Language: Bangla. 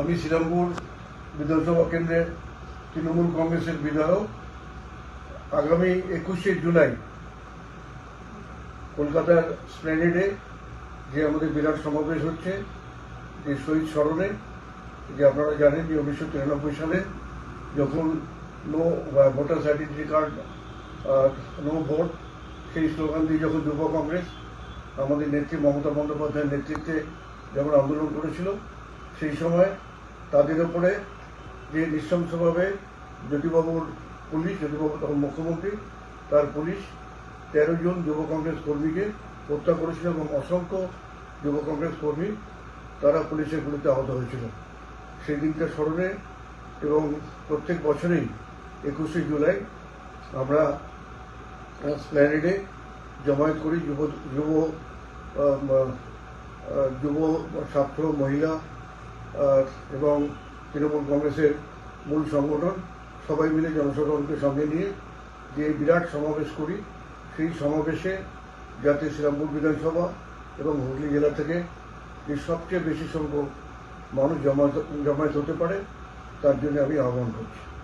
আমি শ্রীরামপুর বিধানসভা কেন্দ্রের তৃণমূল কংগ্রেসের বিধায়ক। আগামী একুশে জুলাই কলকাতার স্প্ল্যানেডে যে আমাদের বিরাট সমাবেশ হচ্ছে, যে শহীদ স্মরণে, যে আপনারা জানেন যে উনিশশো তিরানব্বই সালে যখন no voter certificate card no vote সেই স্লোগান দিয়ে যখন যুব কংগ্রেস, আমাদের নেত্রী মমতা বন্দ্যোপাধ্যায়ের নেতৃত্বে যখন আন্দোলন করেছিল, সেই সময় তাদের ওপরে যে নৃশংসভাবে জ্যোতিবাবুর পুলিশ, জ্যোতিবাবু তখন মুখ্যমন্ত্রী, তার পুলিশ তেরো জন যুব কংগ্রেস কর্মীকে হত্যা করেছিল এবং অসংখ্য যুব কংগ্রেস কর্মী তারা পুলিশের গুলিতে আহত হয়েছিল। সেই দিনটা স্মরণে এবং প্রত্যেক বছরেই একুশে জুলাই আমরা স্প্ল্যানেডে জমায়েত করি যুব যুব যুব, ছাত্র, মহিলা এবং তৃণমূল কংগ্রেসের মূল সংগঠন, সবাই মিলে জনসাধারণকে সঙ্গে নিয়ে যে বিরাট সমাবেশ করি, সেই সমাবেশে জাতীয় শ্রীরামপুর বিধানসভা এবং হুগলি জেলা থেকে যে সবচেয়ে বেশি সংখ্যক মানুষ জমা জমায়েত হতে পারে, তার জন্য আমি আহ্বান করছি।